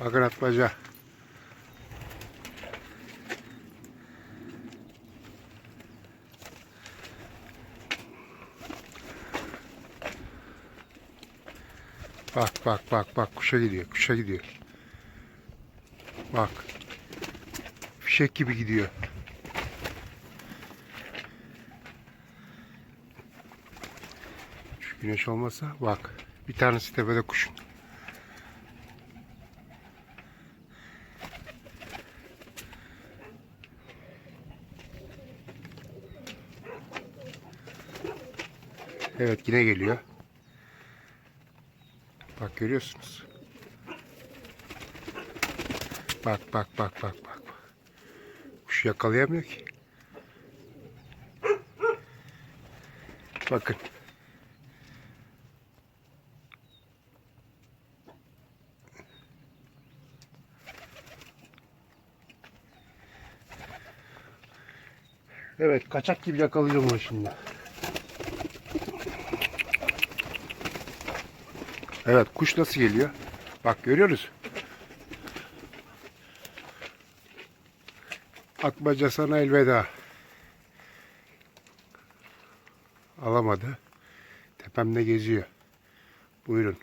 Bakın atmaca. Bak bak bak bak kuşa gidiyor kuşa gidiyor. Bak. Fişek gibi gidiyor. Şu güneş olmasa bak. Bir tanesi tepede kuşun. Evet yine geliyor. Bak görüyorsunuz. Bak bak bak bak bak. Kuşu yakalayamıyor ki. Bakın. Evet kaçak gibi yakalayacağım onu şimdi. Evet kuş nasıl geliyor? Bak görüyoruz. Atmaca sana elveda. Alamadı. Tepemde geziyor. Buyurun.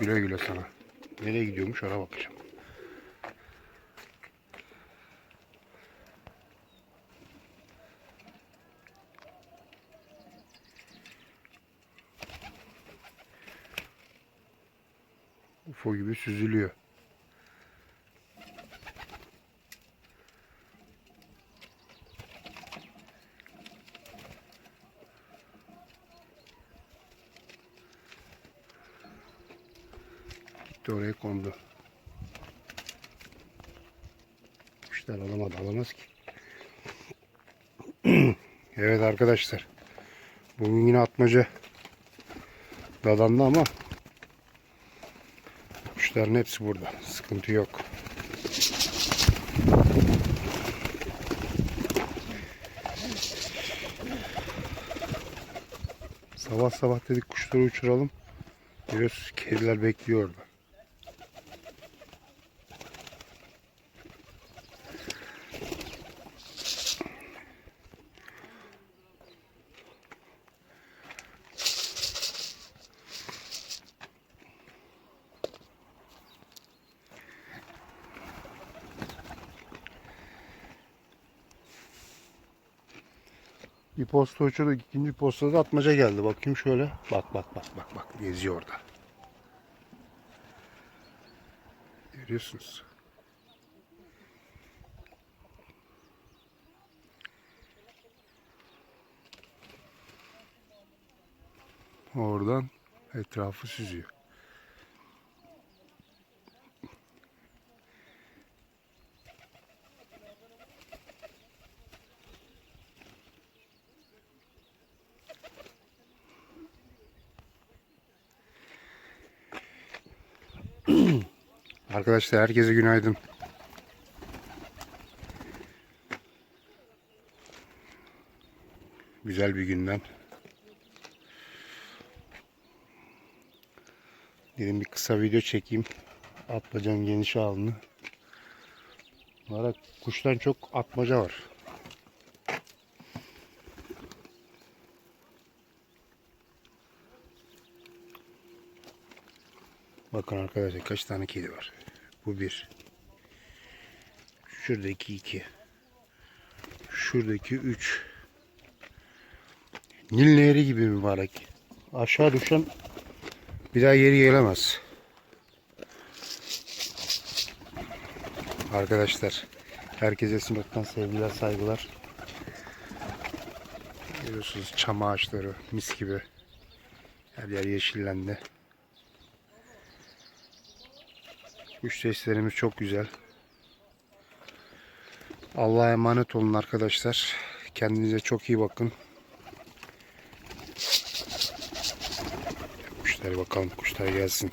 Güle güle sana. Nereye gidiyormuş ona bakacağım. UFO gibi süzülüyor. Gitti oraya kondu. Kuşlar alamadı. Alamaz ki. evet arkadaşlar. Bugün yine atmaca dadandı ama kuşların hepsi burada. Sıkıntı yok. Sabah sabah dedik kuşları uçuralım. Görüyorsunuz kediler bekliyor orada. Bir posta uçurdu. ikinci postada atmaca geldi. Bakayım şöyle. Bak bak bak bak bak. Geziyor orada. Görüyorsunuz. Oradan etrafı süzüyor. Arkadaşlar herkese günaydın. Güzel bir günden. Dedim bir kısa video çekeyim. Atmacanın geniş alını. Bu ara kuştan çok atmaca var. Bakın arkadaşlar kaç tane kedi var. Bu bir. Şuradaki iki. Şuradaki üç. Nil Nehri gibi mübarek. Aşağı düşen bir daha yeri gelemez. Arkadaşlar herkese Sinop'tan sevgiler saygılar. Görüyorsunuz çam ağaçları mis gibi. Her yer yeşillendi. Kuş seslerimiz çok güzel. Allah'a emanet olun arkadaşlar. Kendinize çok iyi bakın. Kuşlar bakalım kuşlar gelsin.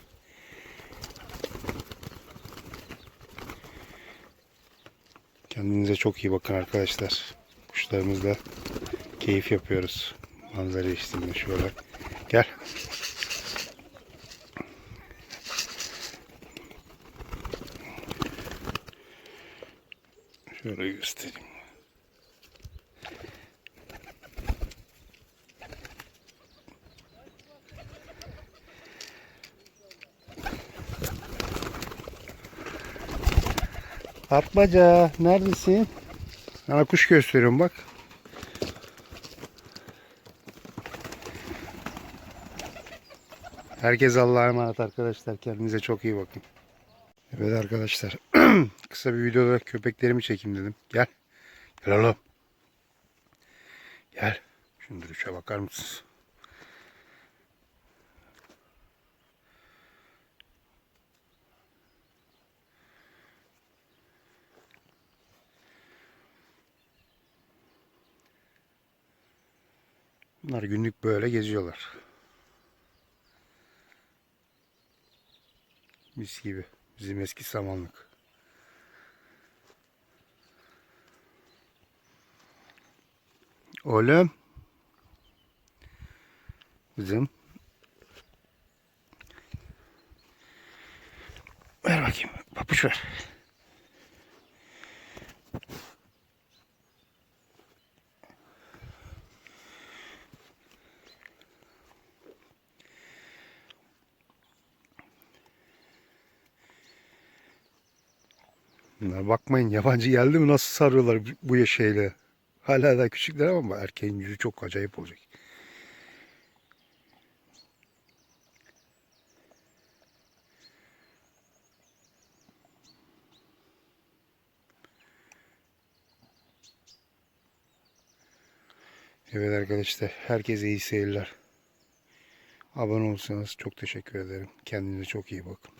Kendinize çok iyi bakın arkadaşlar. Kuşlarımızla keyif yapıyoruz. Manzara eşliğinde şöyle. Gel. Şöyle göstereyim. Atmaca neredesin? Sana kuş gösteriyorum bak. Herkes Allah'a emanet arkadaşlar. Kendinize çok iyi bakın. Evet arkadaşlar. Kısa bir videoda köpeklerimi çekeyim dedim. Gel. Gel oğlum. Gel. Şunu duruşa bakar mısınız? Bunlar günlük böyle geziyorlar. Mis gibi. Bizim eski samanlık. Oğlum. Kızım. Ver bakayım. Papuç ver. Bunlar bakmayın yabancı geldi mi nasıl sarıyorlar bu- şeyle. Hala da küçükler ama erkeğin yüzü çok acayip olacak. Evet arkadaşlar herkese iyi seyirler. Abone olsanız çok teşekkür ederim. Kendinize çok iyi bakın.